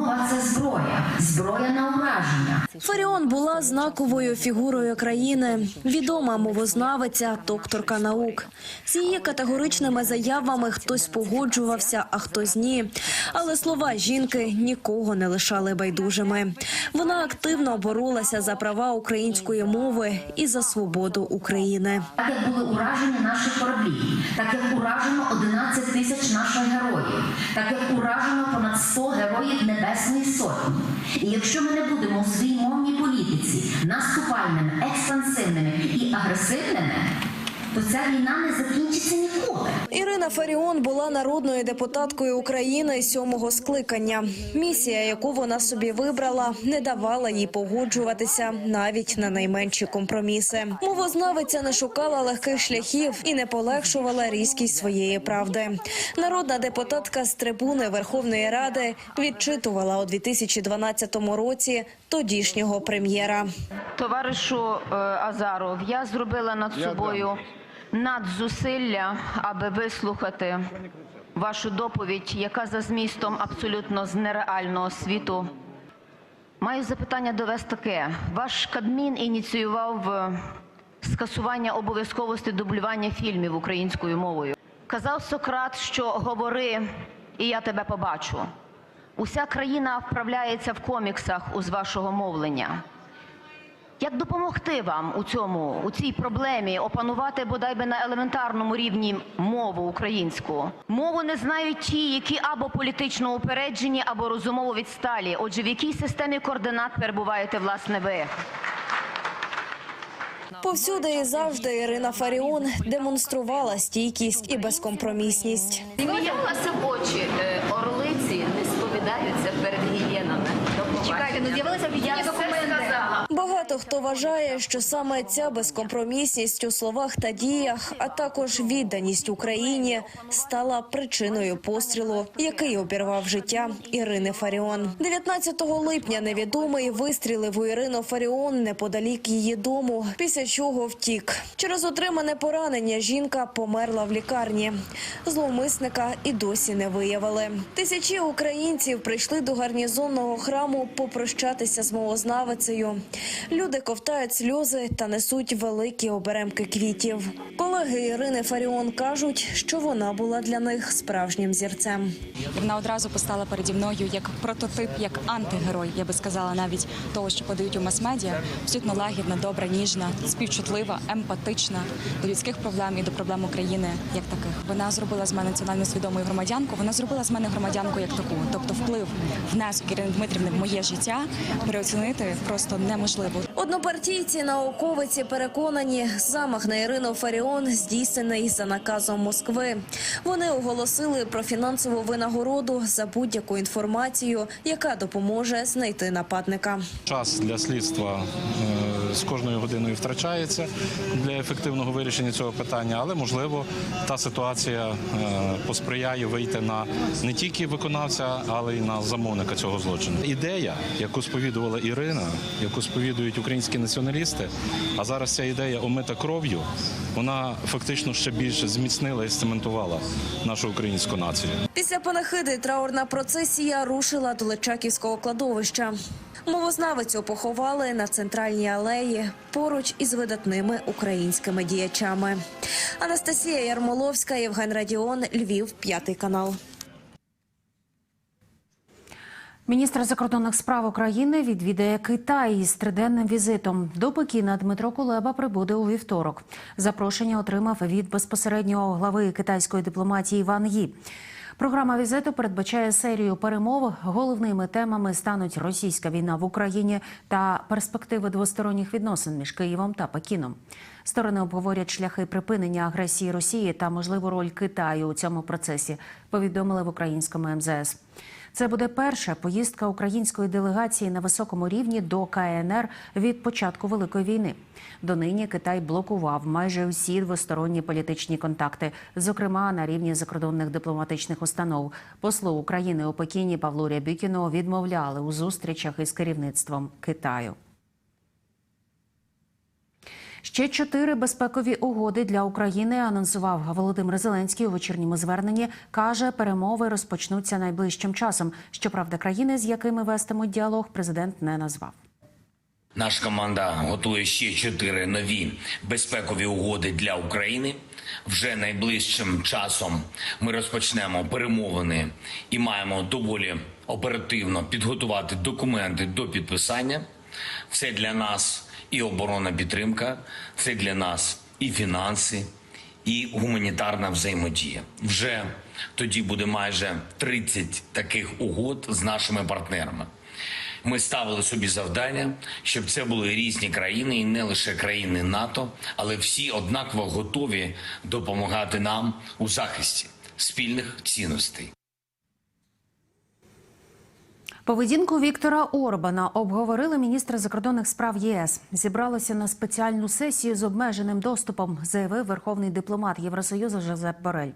Мова це зброя, зброя на ураження. Фаріон була знаковою фігурою країни, відома мовознавиця, докторка наук. З її категоричними заявами хтось погоджувався, а хтось ні. Але слова жінки нікого не лишали байдужими. Вона активно боролася за права української мови і за свободу України. Так як були уражені наші кораблі, так як уражено 11 тисяч наших героїв, так як уражено понад 100 героїв Небесної Сотні. І якщо ми не будемо у своїй мовній політиці наступальними, експансивними і агресивними, то ця війна не закінчиться ніколи. Ірина Фаріон була народною депутаткою України сьомого скликання. Місія, яку вона собі вибрала, не давала їй погоджуватися навіть на найменші компроміси. Мовознавиця не шукала легких шляхів і не полегшувала різкість своєї правди. Народна депутатка з трибуни Верховної Ради відчитувала у 2012 році тодішнього прем'єра. Товаришу е, Азаров, я зробила над собою надзусилля, аби вислухати вашу доповідь, яка за змістом абсолютно з нереального світу. Маю запитання до вас таке. Ваш Кабмін ініціював е, скасування обов'язковості дублювання фільмів українською мовою. Казав Сократ, що говори, і я тебе побачу. Уся країна вправляється в коміксах уз вашого мовлення. Як допомогти вам у цьому, у цій проблемі опанувати бодай би на елементарному рівні мову українську? Мову не знають ті, які або політично упереджені, або розумово відсталі. Отже, в якій системі координат перебуваєте власне ви? Повсюди і завжди Ірина Фаріон демонструвала стійкість і безкомпромісність. Зміялася в очі. Е, Орлиці не перед гієнами. Чекайте, ну з'явилися офіційні документи. Багато хто вважає, що саме ця безкомпромісність у словах та діях, а також відданість Україні, стала причиною пострілу, який обірвав життя Ірини Фаріон. 19 липня невідомий вистрілив у Ірину Фаріон неподалік її дому, після чого втік. Через отримане поранення жінка померла в лікарні. Зловмисника і досі не виявили. Тисячі українців прийшли до гарнізонного храму попрощатися з мовознавицею. Люди ковтають сльози та несуть великі оберемки квітів. Колеги Ірини Фаріон кажуть, що вона була для них справжнім зірцем. Вона одразу постала переді мною як прототип, як антигерой, я би сказала, навіть того, що подають у мас-медіа. Абсолютно лагідна, добра, ніжна, співчутлива, емпатична до людських проблем і до проблем України як таких. Вона зробила з мене національно свідомою громадянку. Вона зробила з мене громадянку як таку. Тобто, вплив внесок Ірини Дмитрівни в моє життя переоцінити просто неможливо. Однопартійці науковиці переконані, замах на Ірину Фаріон здійснений за наказом Москви. Вони оголосили про фінансову винагороду за будь-яку інформацію, яка допоможе знайти нападника. Час для слідства е, з кожною годиною втрачається для ефективного вирішення цього питання, але можливо та ситуація е, посприяє вийти на не тільки виконавця, але й на замовника цього злочину. Ідея, яку сповідувала Ірина, яку сповідують українські націоналісти, а зараз ця ідея омита кров'ю, вона фактично ще більше зміцнила і сцементувала нашу українську націю. Після панахиди траурна процесія рушила до Личаківського кладовища. Мовознавицю поховали на центральній алеї поруч із видатними українськими діячами. Анастасія Ярмоловська, Євген Радіон, Львів, п'ятий канал. Міністр закордонних справ України відвідає Китай із триденним візитом. До Пекіна Дмитро Кулеба прибуде у вівторок. Запрошення отримав від безпосереднього глави китайської дипломатії Ван Ї. Програма візиту передбачає серію перемов. Головними темами стануть російська війна в Україні та перспективи двосторонніх відносин між Києвом та Пекіном. Сторони обговорять шляхи припинення агресії Росії та можливу роль Китаю у цьому процесі. Повідомили в українському МЗС. Це буде перша поїздка української делегації на високому рівні до КНР від початку великої війни. Донині Китай блокував майже усі двосторонні політичні контакти, зокрема на рівні закордонних дипломатичних установ. Послу України у Пекіні Павлу Рябікіну відмовляли у зустрічах із керівництвом Китаю. Ще чотири безпекові угоди для України анонсував Володимир Зеленський у вечірньому зверненні. каже, перемови розпочнуться найближчим часом. Щоправда, країни, з якими вестимуть діалог, президент не назвав. Наша команда готує ще чотири нові безпекові угоди для України. Вже найближчим часом ми розпочнемо перемовини і маємо доволі оперативно підготувати документи до підписання. Це для нас і оборонна підтримка, це для нас і фінанси, і гуманітарна взаємодія. Вже тоді буде майже 30 таких угод з нашими партнерами. Ми ставили собі завдання, щоб це були різні країни, і не лише країни НАТО, але всі однаково готові допомагати нам у захисті спільних цінностей. Поведінку Віктора Орбана обговорили міністри закордонних справ ЄС. Зібралося на спеціальну сесію з обмеженим доступом, заявив верховний дипломат Євросоюзу Жозеп Борель.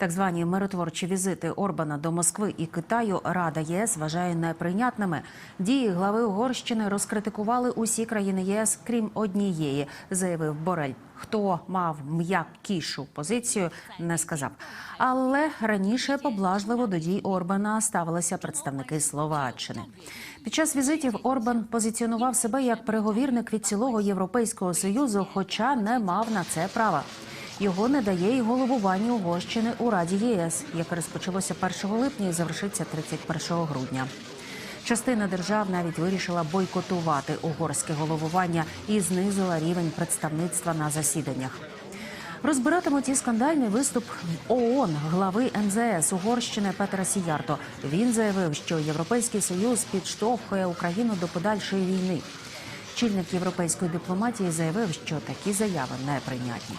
Так звані миротворчі візити Орбана до Москви і Китаю Рада єС вважає неприйнятними. Дії глави Угорщини розкритикували усі країни ЄС, крім однієї, заявив Борель. Хто мав м'якішу позицію, не сказав. Але раніше поблажливо до дій Орбана ставилися представники Словаччини. Під час візитів Орбан позиціонував себе як переговірник від цілого Європейського союзу, хоча не мав на це права. Його не дає й головування Угорщини у Раді ЄС, яке розпочалося 1 липня і завершиться 31 грудня. Частина держав навіть вирішила бойкотувати угорське головування і знизила рівень представництва на засіданнях. Розбиратимуть і скандальний виступ в ООН глави МЗС Угорщини Петера Сіярто. Він заявив, що Європейський союз підштовхує Україну до подальшої війни. Чільник європейської дипломатії заявив, що такі заяви неприйнятні.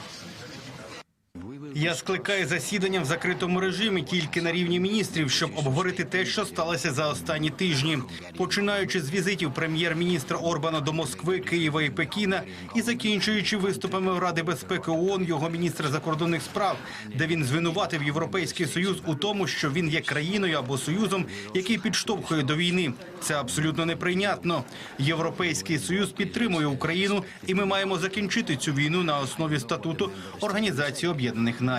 Я скликаю засідання в закритому режимі тільки на рівні міністрів, щоб обговорити те, що сталося за останні тижні, починаючи з візитів прем'єр-міністра Орбана до Москви, Києва і Пекіна, і закінчуючи виступами в Ради безпеки ООН його міністра закордонних справ, де він звинуватив Європейський союз у тому, що він є країною або союзом, який підштовхує до війни. Це абсолютно неприйнятно. Європейський союз підтримує Україну, і ми маємо закінчити цю війну на основі статуту Організації Об'єднаних Націй.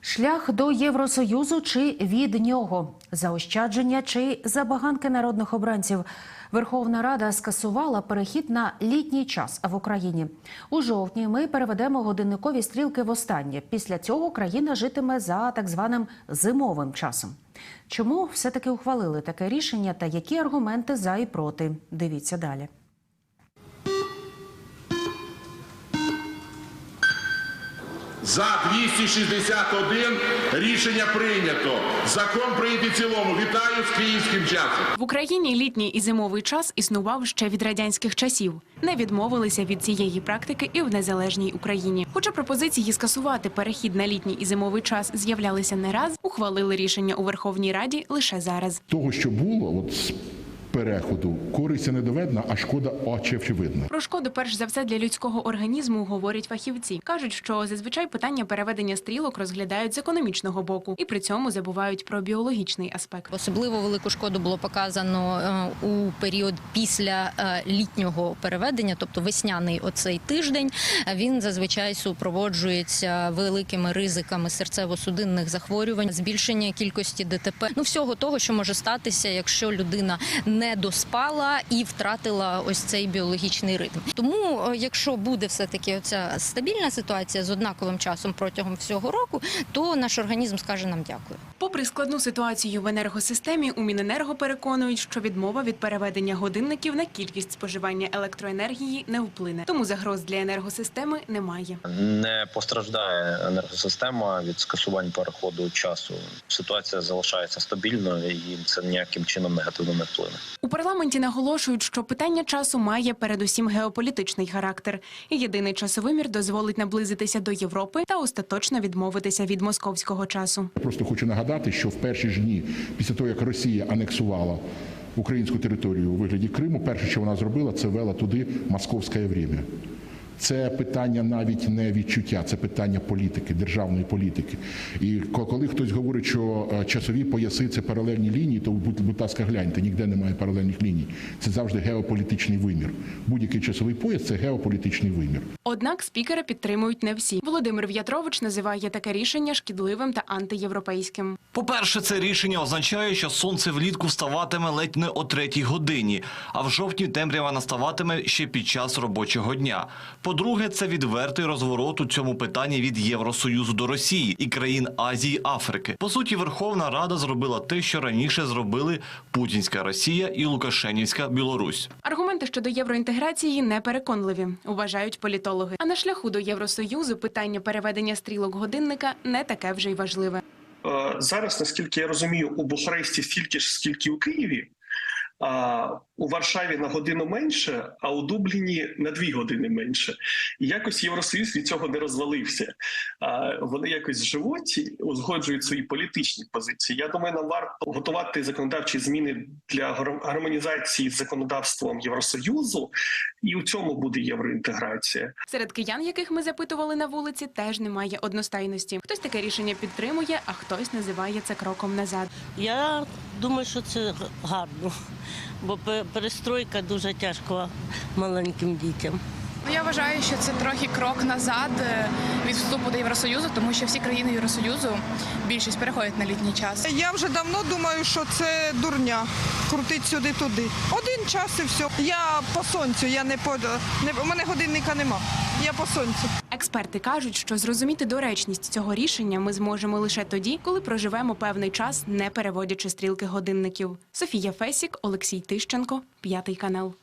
Шлях до Євросоюзу чи від нього заощадження чи забаганки народних обранців. Верховна Рада скасувала перехід на літній час в Україні. У жовтні ми переведемо годинникові стрілки в останнє. Після цього країна житиме за так званим зимовим часом. Чому все таки ухвалили таке рішення та які аргументи за і проти? Дивіться далі. За 261 рішення прийнято. Закон прийнятий в цілому. Вітаю з київським часом. В Україні літній і зимовий час існував ще від радянських часів. Не відмовилися від цієї практики і в незалежній Україні. Хоча пропозиції скасувати перехід на літній і зимовий час з'являлися не раз, ухвалили рішення у Верховній Раді лише зараз. того, що було, от з переходу, користі не доведена, а шкода очі очевидна. Про шкоду, перш за все, для людського організму говорять фахівці. кажуть, що зазвичай питання переведення стрілок розглядають з економічного боку і при цьому забувають про біологічний аспект. Особливо велику шкоду було показано е, у період після е, літнього переведення, тобто весняний оцей тиждень. Він зазвичай супроводжується великими ризиками серцево-судинних захворювань, збільшення кількості ДТП. Ну всього того, що може статися, якщо людина не доспала і втратила ось цей біологічний ритм. Тому, е, якщо буде все таки оця стабільна ситуація з однаковим часом протягом всього року, то наш організм скаже нам дякую. Попри складну ситуацію в енергосистемі, у Міненерго переконують, що відмова від переведення годинників на кількість споживання електроенергії не вплине. Тому загроз для енергосистеми немає. Не постраждає енергосистема від скасувань переходу часу. Ситуація залишається стабільною і це ніяким чином негативно не вплине. У парламенті наголошують, що питання часу має передусім геополітичний характер, і єдиний часовимір дозволить наблизитися до Європи та остаточно відмовитися від московського часу. Просто хочу нагадати, що в перші ж дні, після того як Росія анексувала українську територію у вигляді Криму, перше, що вона зробила, це вела туди московське время. Це питання навіть не відчуття, це питання політики, державної політики. І коли хтось говорить, що е, часові пояси це паралельні лінії, то будь, будь ласка, гляньте, ніде немає паралельних ліній. Це завжди геополітичний вимір. Будь-який часовий пояс це геополітичний вимір. Однак спікера підтримують не всі. Володимир В'ятрович називає таке рішення шкідливим та антиєвропейським. По-перше, це рішення означає, що сонце влітку вставатиме ледь не о третій годині, а в жовтні темрява наставатиме ще під час робочого дня. По-друге, це відвертий розворот у цьому питанні від Євросоюзу до Росії і країн Азії Африки. По суті, Верховна Рада зробила те, що раніше зробили Путінська Росія і Лукашенівська Білорусь. Аргументи щодо євроінтеграції непереконливі, вважають політологи. А на шляху до Євросоюзу питання переведення стрілок годинника не таке вже й важливе. Е, зараз, наскільки я розумію, у Бухаресті стільки ж, скільки у Києві, а у Варшаві на годину менше, а у Дубліні на дві години менше. І якось Євросоюз від цього не розвалився. А вони якось живуть, узгоджують свої політичні позиції. Я думаю, нам варто готувати законодавчі зміни для гар- гармонізації з законодавством Євросоюзу, і у цьому буде євроінтеграція. Серед киян, яких ми запитували на вулиці, теж немає одностайності. Хтось таке рішення підтримує, а хтось називає це кроком назад. Я думаю, що це гарно, бо перестройка дуже тяжко маленьким дітям. Ну, Я вважаю, що це трохи крок назад е, від вступу до Євросоюзу, тому що всі країни Євросоюзу більшість переходять на літній час. Я вже давно думаю, що це дурня. Крутить сюди-туди. Один час і все. Я по сонцю, я не по не у мене годинника нема. Я по сонцю. Експерти кажуть, що зрозуміти доречність цього рішення ми зможемо лише тоді, коли проживемо певний час, не переводячи стрілки годинників. Софія Фесік, Олексій Тищенко, п'ятий канал.